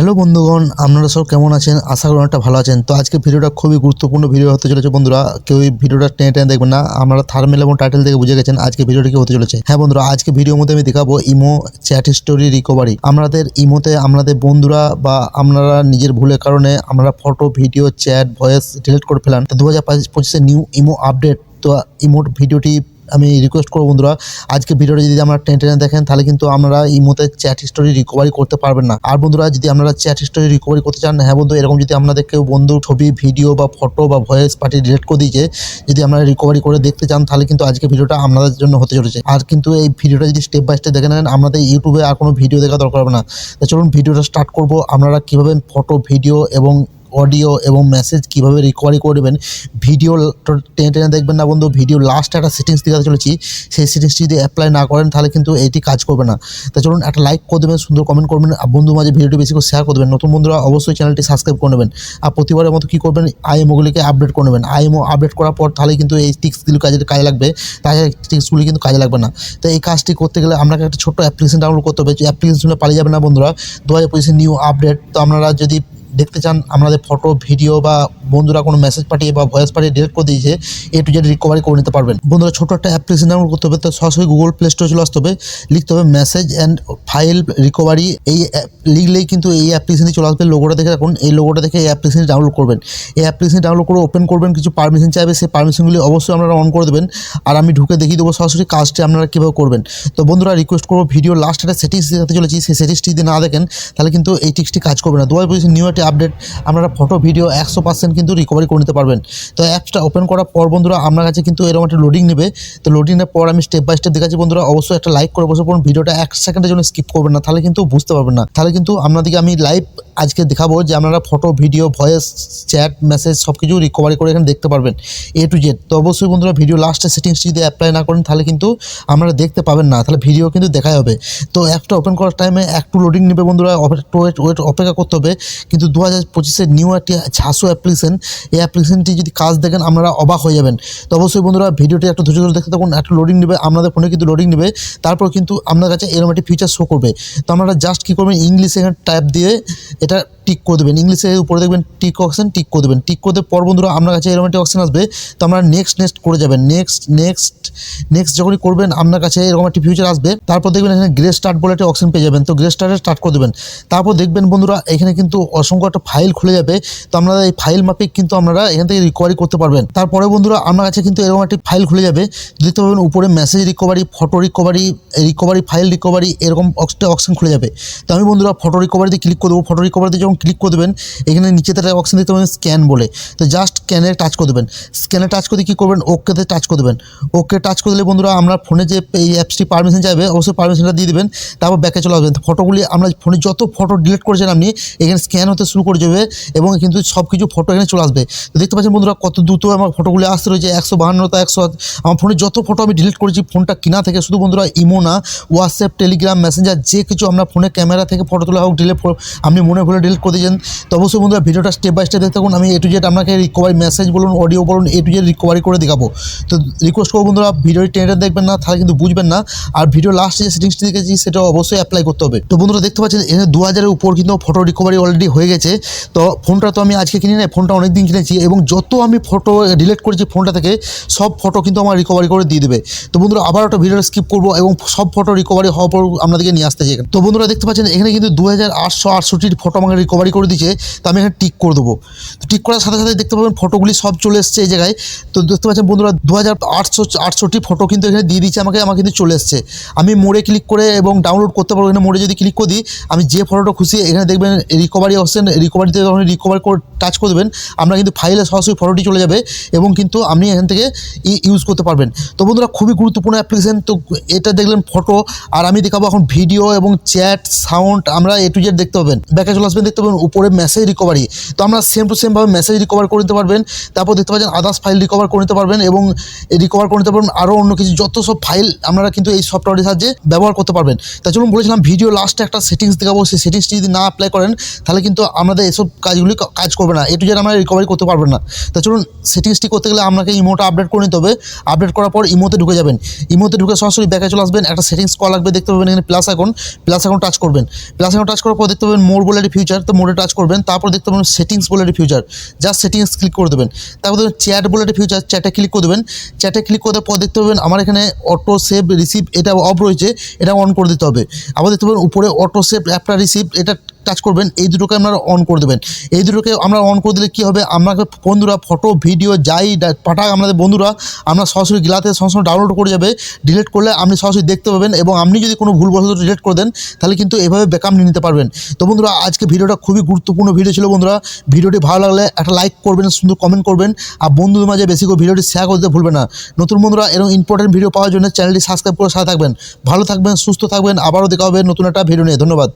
Hello বন্ধুগণ, আপনারা সব কেমন আছেন? আশা করি অনেকটা ভালো আছেন। তো আজকে ভিডিওটা খুবই গুরুত্বপূর্ণ ভিডিও হতে চলেছে বন্ধুরা। কেউ ভিডিওটা টেনে টেনে দেখবেন না। আপনারা থার্মেল এবং টাইটেল থেকে বুঝে গেছেন আজকে ভিডিওটা কি হতে চলেছে। হ্যাঁ বন্ধুরা, আজকে ভিডিওর মধ্যে আমি দেখাবো ইমো চ্যাট স্টোরি রিকভারি। আমাদের ইমোতে আমাদের বন্ধুরা বা আপনারা নিজের ভুলের কারণে আমরা photo, video, chat, voice, delete করে ফেলান। তো দু হাজার পঁচিশে নিউ ইমো আপডেট। তো ইমোট ভিডিওটি আমি রিকোয়েস্ট করব বন্ধুরা, আজকে ভিডিওটা যদি আমরা টেন টেনে দেখেন, তাহলে কিন্তু আমরা এই মতে চ্যাট হিস্টোরি রিকভারি করতে পারবেন না। আর বন্ধুরা, যদি আপনারা চ্যাট হিস্টোরি রিকভারি করতে চান হ্যাঁ বন্ধু, এরকম যদি আপনাদের কেউ বন্ধু, ছবি ভিডিও বা ফটো বা ভয়েস পার্টি ডিলিট করে দিয়েছে, যদি আপনারা রিকভারি করে দেখতে চান, তাহলে কিন্তু আজকে ভিডিওটা আপনাদের জন্য হতে চলেছে। আর কিন্তু এই ভিডিওটা যদি স্টেপ বাই স্টেপ দেখে নেন, আপনাদের ইউটিউবে আর কোনো ভিডিও দেখা দরকার হবে না। চলুন, ভিডিওটা স্টার্ট করব। আপনারা কীভাবে ফটো ভিডিও এবং অডিও এবং মেসেজ কীভাবে রিকভারি করবেন ভিডিও টেনে টেনে দেখবেন না বন্ধু ভিডিও লাস্ট একটা সেটিংস দেখাতে চলেছি, সেই সেটিংসটি যদি অ্যাপ্লাই না করেন তাহলে কিন্তু এটি কাজ করবে না। তা চলুন একটা লাইক করে দেবেন, সুন্দর কমেন্ট করবেন আর বন্ধু মাঝে ভিডিওটি বেশি করে শেয়ার করে দেবেন। নতুন বন্ধুরা অবশ্যই চ্যানেলটি সাবস্ক্রাইব করে নেবেন। আর প্রতিবারের মতো কী করবেন আইএমওগুলিকে আপডেট করে নেবেন। আইএমও আপডেট করার পর তাহলে কিন্তু এই টিক্সগুলি কাজে কাজে লাগবে তাছাড়া টিক্সগুলি কিন্তু কাজে লাগবে না। তো এই কাজটি করতে গেলে আপনাকে একটা ছোট্ট অ্যাপ্লিকেশন ডাউনলোড করতে হবে অ্যাপ্লিকেশনে পালিয়ে যাবে না বন্ধুরা। দু হাজার পঁচিশে নিউ আপডেট তো আপনারা যদি দেখতে চান আপনাদের ফটো, ভিডিও বা বন্ধুরা কোনো মেসেজ পাঠিয়ে বা ভয়েস পাঠিয়ে ডিলিট করে দিয়েছে এ টু জেড রিকভারি করে নিতে পারবেন। বন্ধুরা ছোটো একটা অ্যাপ্লিকেশন ডাউনলোড করতে হবে, তো সরাসরি গুগল প্লে স্টোরে চলে আসতে হবে, লিখতে হবে মেসেজ অ্যান্ড ফাইল রিকভারি এই লিখলেই কিন্তু এই অ্যাপ্লিকেশনটি চলে আসবে লোগোটা দেখে রাখুন, এই লোগোটা দেখে এই অ্যাপ্লিকেশনটি ডাউনলোড করবেন। এই অ্যাপ্লিকেশন ডাউনলোড করে ওপেন করবেন, কিছু পারমিশন চাইবে, সেই পারমিশনগুলি অবশ্যই আপনারা অন করে দেবেন। আর আমি ঢুকে দেখিয়ে দেবো সরাসরি কাজটি আপনারা কীভাবে করবেন। তো বন্ধুরা রিকোয়েস্ট করব ভিডিও লাস্ট একটা সেটিংস দেখাতে চলেছি, সেই সেটিংসটি যদি না দেখেন, তাহলে কিন্তু এই টিক্সটি কাজ করবে না। দু পঁচিশ নিউ আপডেট আপনারা ফটো ভিডিও একশো পার্সেন্ট কিন্তু রিকভারি করে নিতে পারবেন। তো অ্যাপসটা ওপেন করার পর বন্ধুরা, আপনার কাছে কিন্তু এরকম একটা লোডিং নেবে। তো লোডিংয়ের পর আমি স্টেপ বাই স্টেপ দেখাচ্ছি বন্ধুরা, অবশ্যই একটা লাইক করে বসে পড়ুন ভিডিওটা এক সেকেন্ডের জন্য স্কিপ করবেন না, তাহলে কিন্তু বুঝতে পারবেন না। তাহলে কিন্তু আপনাদেরকে আমি লাইভ আজকে দেখাবো যে আপনারা photo video voice chat message সব কিছু রিকভারি করে এখানে দেখতে পারবেন এ টু জেড তো অবশ্যই বন্ধুরা ভিডিও লাস্টে সেটিংস যদি অ্যাপ্লাই না করেন, তাহলে কিন্তু আপনারা দেখতে পাবেন না, তাহলে ভিডিও কিন্তু দেখাই হবে। তো অ্যাপটা ওপেন করার টাইমে একটু লোডিং নেবে বন্ধুরা একটু ওয়েট অপেক্ষা করতে হবে। কিন্তু দু হাজার পঁচিশের নিউ একটি ছাশো অ্যাপ্লিকেশন এই অ্যাপ্লিকেশনটি যদি কাজ দেখেন, আপনারা অবাক হয়ে যাবেন। তো অবশ্যই বন্ধুরা, ভিডিওটি একটু ধৈর্য ধরে দেখতে থাকুন, একটু লোডিং নেবে, আপনাদের ফোনে কিন্তু লোডিং নেবে, তারপর কিন্তু আপনার কাছে এরকম একটি ফিচার শো করবে। তো আপনারা জাস্ট কী করবেন ইংলিশে এখানে টাইপ দিয়ে এটা টিক করে দেবেন। ইংলিশে উপরে দেখবেন টিক অপশন টিক করে দেবেন। টিক করে পর বন্ধুরা, আপনার কাছে এরকম একটা অপশন আসবে, তো আপনারা নেক্সট নেক্সট করে যাবেন। নেক্সট নেক্সট নেক্সট যখনই করবেন, আপনার কাছে এরকম একটি ফিউচার আসবে। তারপর দেখবেন এখানে গ্রে স্টার্ট বলে একটা অপশন পেয়ে যাবেন। তো গ্রে স্টার্টে স্টার্ট করে দেবেন। তারপর দেখবেন বন্ধুরা, এখানে কিন্তু অসংখ্য একটা ফাইল খুলে যাবে। তো আপনারা এই ফাইল মাফিক কিন্তু আপনারা এখান থেকে রিকভারি করতে পারবেন। তারপরে বন্ধুরা, আপনার কাছে কিন্তু এরকম একটি ফাইল খুলে যাবে। দেখতে পাবেন উপরে message recovery photo recovery recovery file recovery এরকম একটা অপশন খুলে যাবে। তো আমি বন্ধুরা ফটো রিকভারিতে ক্লিক করে দেবো। রিকভারিতে যখন ক্লিক করে দেবেন, এখানে নিচেতে একটা অপশন দেখতে পাবেন স্ক্যান বলে। তো জাস্ট স্ক্যানে টাচ করে দেবেন। স্ক্যানে টাচ করে কী করবেন? ওকেতে টাচ করে দেবেন। ওকে টাচ করে দিলে বন্ধুরা, আমরা ফোনে যে এই অ্যাপসটি পারমিশন চাইবে, অবশ্যই পারমিশনটা দিয়ে দেবেন। তারপর ব্যাকে চলে আসবেন। ফটোগুলি আমরা ফোনে যত ফটো ডিলিট করেছেন আপনি, এখানে স্ক্যান হতে শুরু করে যাবে এবং কিন্তু সব কিছু ফটো এখানে চলে আসবে। তো দেখতে পাচ্ছেন বন্ধুরা, কত দ্রুত আমার ফটোগুলি আসতে রয়েছে একশো বাহান্নটা একশো আমার ফোনে যত ফটো আমি ডিলিট করেছি ফোনটা কিনা থেকে শুধু বন্ধুরা ইমো না হোয়াটসঅ্যাপ টেলিগ্রাম মেসেঞ্জার যে কিছু আমরা ফোনে ক্যামেরা থেকে ফটো তোলা হোক ডিলিট আপনি মনে ভুলে ডিলিট করে দিয়েছেন, তো অবশ্যই বন্ধুরা ভিডিওটা স্টেপ বাই স্টেপ দেখতে থাকুন। আমি এ টু জেড আপনাকে রিকভারি মেসেজ বলুন অডিও বলুন এ টু জেড রিকভারি করে দেখাবো। তো রিকোয়েস্ট করব বন্ধুরা ভিডিওটি টেনে দেখবেন না, তাহলে কিন্তু বুঝবেন না। আর ভিডিও লাস্টে যে সেটিংসটি দেখেছি সেটা অবশ্যই অ্যাপ্লাই করতে হবে। তো বন্ধুরা দেখতে পাচ্ছেন, এখানে দু হাজারের উপর কিন্তু ফটো রিকভারি অলরেডি হয়ে গেছে। তো ফোনটা তো আমি আজকে কিনি না ফোনটা অনেক দিন কিনেছি এবং যত আমি ফটো ডিলিট করেছি ফোনটা থেকে, সব ফটো কিন্তু আমার রিকভারি করে দিয়ে দেবে। তো বন্ধুরা, আবার একটা ভিডিও স্কিপ করব এবং সব ফটো রিকভারি হওয়ার পর আপনাদেরকে নিয়ে আসতে চাই। তো বন্ধুরা দেখতে পাচ্ছেন, এখানে কিন্তু দু হাজার আটশো আটষট্টির ফটো আমাকে রিকভারি করে দিয়েছে, তো আমি এখানে টিক করে দেবো। তো টিক করার সাথে সাথে দেখতে পাবেন ফটোগুলি সব চলে এসছে এই জায়গায়। তো দেখতে পাচ্ছেন বন্ধুরা দু হাজার আটশো, আটষট্টি ফটো কিন্তু এখানে দিয়ে দিচ্ছে আমাকে, আমার কিন্তু চলে এসছে। আমি মোড়ে ক্লিক করে এবং ডাউনলোড করতে পারব, এখানে মোড়ে যদি ক্লিক করে দিই আমি যে ফটোটা খুশি, এখানে দেখবেন রিকভারি অপশন রিকভারিতে যখন রিকভার করে টাচ করে দেবেন আমরা কিন্তু ফাইলে সরাসরি ফটোটি চলে যাবে এবং কিন্তু আপনি এখান থেকে ইউজ করতে পারবেন। তো বন্ধুরা, খুবই গুরুত্বপূর্ণ অ্যাপ্লিকেশন তো এটা দেখলেন ফটো আর আমি দেখাবো এখন ভিডিও এবং চ্যাট সাউন্ড আমরা এ টু জেড দেখতে পাবেন। ব্যাকে চলে আসবেন দেখতে পাবেন, উপরে মেসেজ রিকভারি তো আমরা সেম টু সেমভাবে মেসেজ রিকভার করে নিতে পারবেন, তারপর দেখতে পাচ্ছেন আদার্স ফাইল রিকভার করে নিতে পারবেন এবং রিকভার করে নিতে পারবেন আরও অন্য কিছু, যত সব ফাইল আপনারা কিন্তু এই সফটওয়্যারের সাহায্যে ব্যবহার করতে পারবেন। তাই চলুন বলেছিলাম ভিডিও লাস্টে একটা সেটিংস দেখাবো, সেই সেটিংসটি যদি না অ্যাপ্লাই করেন, তাহলে কিন্তু আমাদের এসব কাজগুলি কাজ করবে না। এ টু জেড আমরা রিকভারি করতে পারবেন না। তা চলুন সেটিংসটি করতে গেলে আপনাকে ইমোটা আপডেট করে নিতে হবে। আপডেট করার পর ইমোতে ঢুকে যাবেন। ইমোতে ঢুকে সরাসরি ব্যাকে চলে আসবেন, একটা সেটিংস কল লাগবে, দেখতে পাবেন এখানে প্লাস এখন প্লাস এখন টাচ করবেন। প্লাস এখন টাচ করার পর দেখতে পাবেন মোর বলে একটি ফিউচার তো মোডে টাচ করবেন, তারপর দেখতে পাবেন সেটিংস বলে একটা ফিউচার যা সেটিংস ক্লিক করে দেবেন। তারপর দেখবেন চ্যাট বলে একটা ফিউচার চ্যাটে ক্লিক করে দেবেন। চ্যাটে ক্লিক করার পর দেখতে পাবেন আমার এখানে অটো সেভ রিসিভ এটা অফ রয়েছে, এটা অন করে দিতে হবে। আবার দেখতে পাবেন উপরে অটো সেভ অ্যাপটা রিসিভ এটা টাচ করবেন, এই দুটোকে আপনারা অন করে দেবেন। এই দুটোকে আমরা অন করে দিলে কী হবে? আমাকে বন্ধুরা ফটো ভিডিও যাই পাঠাক আমাদের বন্ধুরা, আমরা সরাসরি গিলাতে সঙ্গে ডাউনলোড করে যাবে ডিলিট করলে আপনি সরাসরি দেখতে পাবেন এবং আপনি যদি কোনো ভুলবশত ডিলিট করে দেন, তাহলে কিন্তু এভাবে ব্যাকআপ নিয়ে নিতে পারবেন। তো বন্ধুরা, আজকে ভিডিওটা খুবই গুরুত্বপূর্ণ ভিডিও ছিল বন্ধুরা। ভিডিওটি ভালো লাগলে একটা লাইক করবেন, সুন্দর কমেন্ট করবেন। আর বন্ধুদের মাঝে বেশি করে ভিডিওটি শেয়ার করতে ভুলবেন না। নতুন বন্ধুরা, এরকম ইম্পর্টেন্ট ভিডিও পাওয়ার জন্য চ্যানেলটি সাবস্ক্রাইব করে সাথে থাকবেন। ভালো থাকবেন, সুস্থ থাকবেন। আবারও দেখা হবে নতুন একটা ভিডিও নিয়ে। ধন্যবাদ।